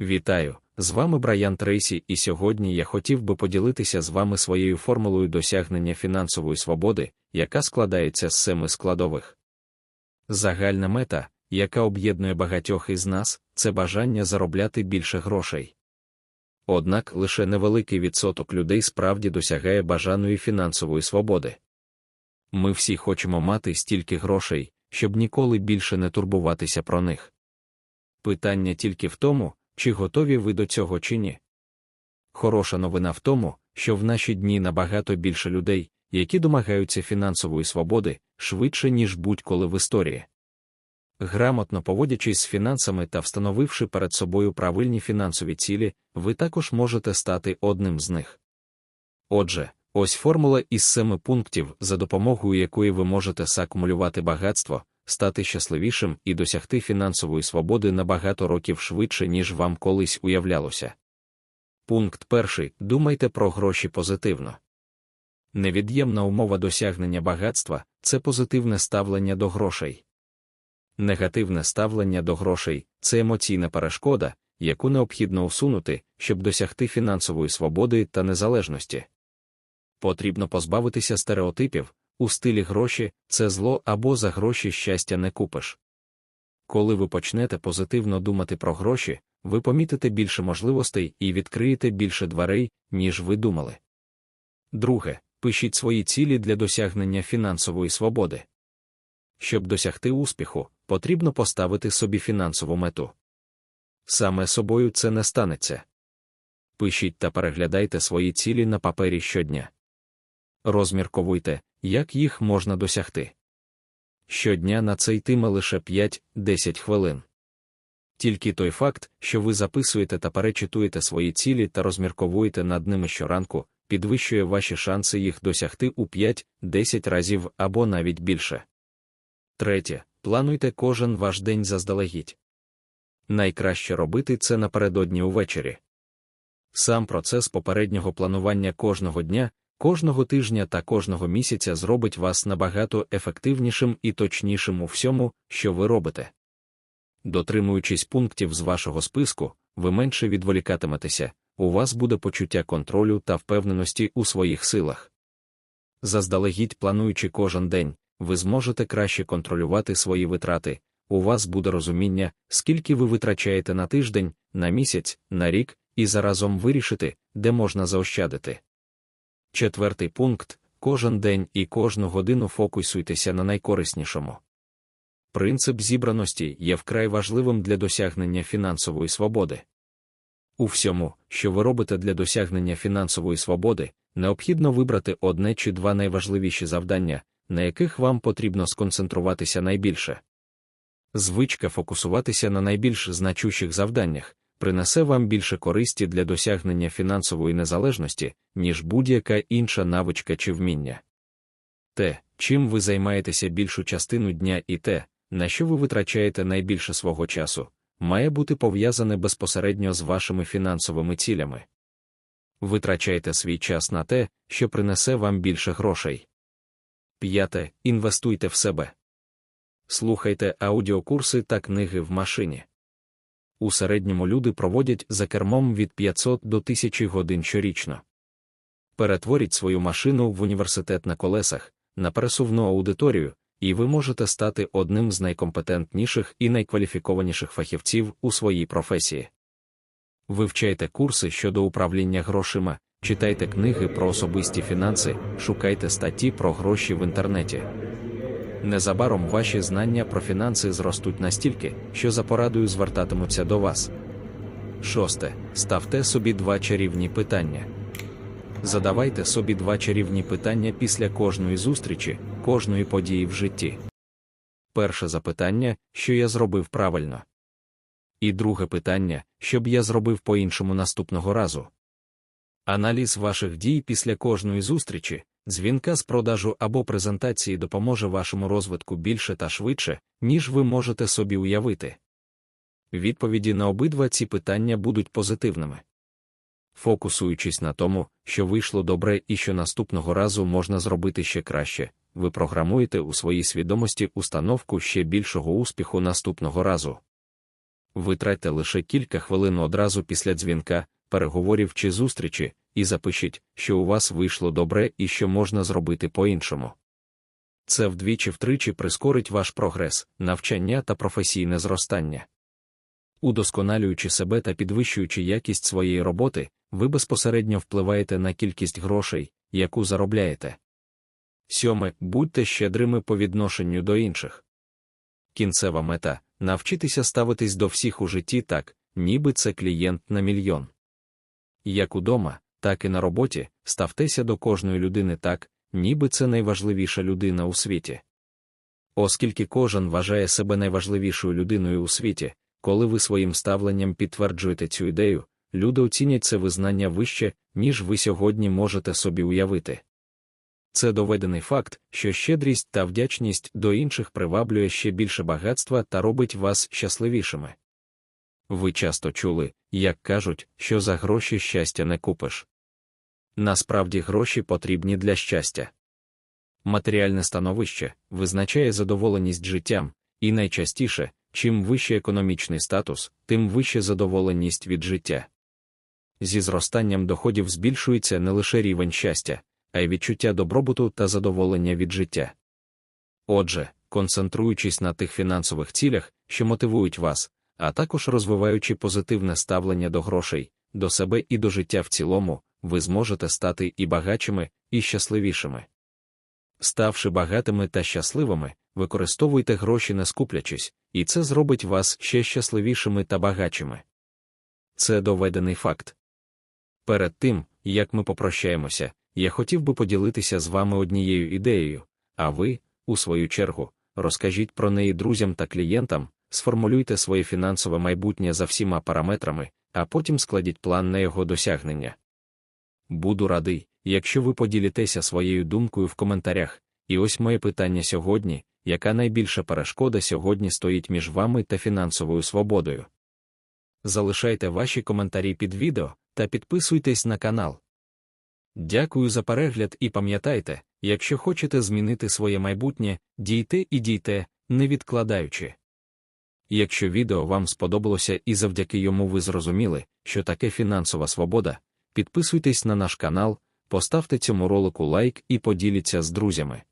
Вітаю! З вами Брайан Трейсі, і сьогодні я хотів би поділитися з вами своєю формулою досягнення фінансової свободи, яка складається з семи складових. Загальна мета, яка об'єднує багатьох із нас, це бажання заробляти більше грошей. Однак лише невеликий відсоток людей справді досягає бажаної фінансової свободи. Ми всі хочемо мати стільки грошей, щоб ніколи більше не турбуватися про них. Питання тільки в тому, чи готові ви до цього чи ні. Хороша новина в тому, що в наші дні набагато більше людей, які домагаються фінансової свободи, швидше, ніж будь-коли в історії. Грамотно поводячись з фінансами та встановивши перед собою правильні фінансові цілі, ви також можете стати одним з них. Отже, ось формула із семи пунктів, за допомогою якої ви можете сакумулювати багатство, стати щасливішим і досягти фінансової свободи на багато років швидше, ніж вам колись уявлялося. Пункт перший. Думайте про гроші позитивно. Невід'ємна умова досягнення багатства це позитивне ставлення до грошей. Негативне ставлення до грошей це емоційна перешкода, яку необхідно усунути, щоб досягти фінансової свободи та незалежності. Потрібно позбавитися стереотипів, у стилі гроші це зло або за гроші щастя не купиш. Коли ви почнете позитивно думати про гроші, ви помітите більше можливостей і відкриєте більше дверей, ніж ви думали. Друге, пишіть свої цілі для досягнення фінансової свободи. Щоб досягти успіху, потрібно поставити собі фінансову мету. Саме собою це не станеться. Пишіть та переглядайте свої цілі на папері щодня. Розмірковуйте, як їх можна досягти. Щодня на це йтиме лише 5-10 хвилин. Тільки той факт, що ви записуєте та перечитуєте свої цілі та розмірковуєте над ними щоранку, підвищує ваші шанси їх досягти у 5-10 разів або навіть більше. Третє. Плануйте кожен ваш день заздалегідь. Найкраще робити це напередодні увечері. Сам процес попереднього планування кожного дня кожного тижня та кожного місяця зробить вас набагато ефективнішим і точнішим у всьому, що ви робите. Дотримуючись пунктів з вашого списку, ви менше відволікатиметеся, у вас буде почуття контролю та впевненості у своїх силах. Заздалегідь плануючи кожен день, ви зможете краще контролювати свої витрати, у вас буде розуміння, скільки ви витрачаєте на тиждень, на місяць, на рік, і заразом вирішити, де можна заощадити. Четвертий пункт кожен день і кожну годину фокусуйтеся на найкориснішому. Принцип зібраності є вкрай важливим для досягнення фінансової свободи. У всьому, що ви робите для досягнення фінансової свободи, необхідно вибрати одне чи два найважливіші завдання, на яких вам потрібно сконцентруватися найбільше. Звичка фокусуватися на найбільш значущих завданнях, принесе вам більше користі для досягнення фінансової незалежності, ніж будь-яка інша навичка чи вміння. Те, чим ви займаєтеся більшу частину дня і те, на що ви витрачаєте найбільше свого часу, має бути пов'язане безпосередньо з вашими фінансовими цілями. Витрачайте свій час на те, що принесе вам більше грошей. П'яте. Інвестуйте в себе. Слухайте аудіокурси та книги в машині. У середньому люди проводять за кермом від 500 до 1000 годин щорічно. Перетворіть свою машину в університет на колесах, на пересувну аудиторію, і ви можете стати одним з найкомпетентніших і найкваліфікованіших фахівців у своїй професії. Вивчайте курси щодо управління грошима, читайте книги про особисті фінанси, шукайте статті про гроші в інтернеті. Незабаром ваші знання про фінанси зростуть настільки, що за порадою звертатимуться до вас. Шосте. Ставте собі два чарівні питання. Задавайте собі два чарівні питання після кожної зустрічі, кожної події в житті. Перше запитання, що я зробив правильно. І друге питання, що б я зробив по-іншому наступного разу. Аналіз ваших дій після кожної зустрічі, дзвінка з продажу або презентації допоможе вашому розвитку більше та швидше, ніж ви можете собі уявити. Відповіді на обидва ці питання будуть позитивними. Фокусуючись на тому, що вийшло добре і що наступного разу можна зробити ще краще, ви програмуєте у своїй свідомості установку ще більшого успіху наступного разу. Витратьте лише кілька хвилин одразу після дзвінка, переговорів чи зустрічі, і запишіть, що у вас вийшло добре і що можна зробити по-іншому. Це вдвічі-втричі прискорить ваш прогрес, навчання та професійне зростання. Удосконалюючи себе та підвищуючи якість своєї роботи, ви безпосередньо впливаєте на кількість грошей, яку заробляєте. Сьоме. Будьте щедрими по відношенню до інших. Кінцева мета навчитися ставитись до всіх у житті так, ніби це клієнт на мільйон. Як удома, так і на роботі ставтеся до кожної людини так, ніби це найважливіша людина у світі. Оскільки кожен вважає себе найважливішою людиною у світі, коли ви своїм ставленням підтверджуєте цю ідею, люди оцінять це визнання вище, ніж ви сьогодні можете собі уявити. Це доведений факт, що щедрість та вдячність до інших приваблює ще більше багатства та робить вас щасливішими. Ви часто чули, як кажуть, що за гроші щастя не купиш. Насправді гроші потрібні для щастя. Матеріальне становище визначає задоволеність життям, і найчастіше, чим вищий економічний статус, тим вища задоволеність від життя. Зі зростанням доходів збільшується не лише рівень щастя, а й відчуття добробуту та задоволення від життя. Отже, концентруючись на тих фінансових цілях, що мотивують вас, а також розвиваючи позитивне ставлення до грошей, до себе і до життя в цілому, ви зможете стати і багатшими, і щасливішими. Ставши багатими та щасливими, використовуйте гроші не скуплячись, і це зробить вас ще щасливішими та багатшими. Це доведений факт. Перед тим, як ми попрощаємося, я хотів би поділитися з вами однією ідеєю, а ви, у свою чергу, розкажіть про неї друзям та клієнтам, сформулюйте своє фінансове майбутнє за всіма параметрами, а потім складіть план на його досягнення. Буду радий, якщо ви поділитеся своєю думкою в коментарях. І ось моє питання сьогодні: яка найбільша перешкода сьогодні стоїть між вами та фінансовою свободою? Залишайте ваші коментарі під відео та підписуйтесь на канал. Дякую за перегляд і пам'ятайте, якщо хочете змінити своє майбутнє, дійте і дійте, не відкладаючи. Якщо відео вам сподобалося і завдяки йому ви зрозуміли, що таке фінансова свобода, підписуйтесь на наш канал, поставте цьому ролику лайк і поділіться з друзями.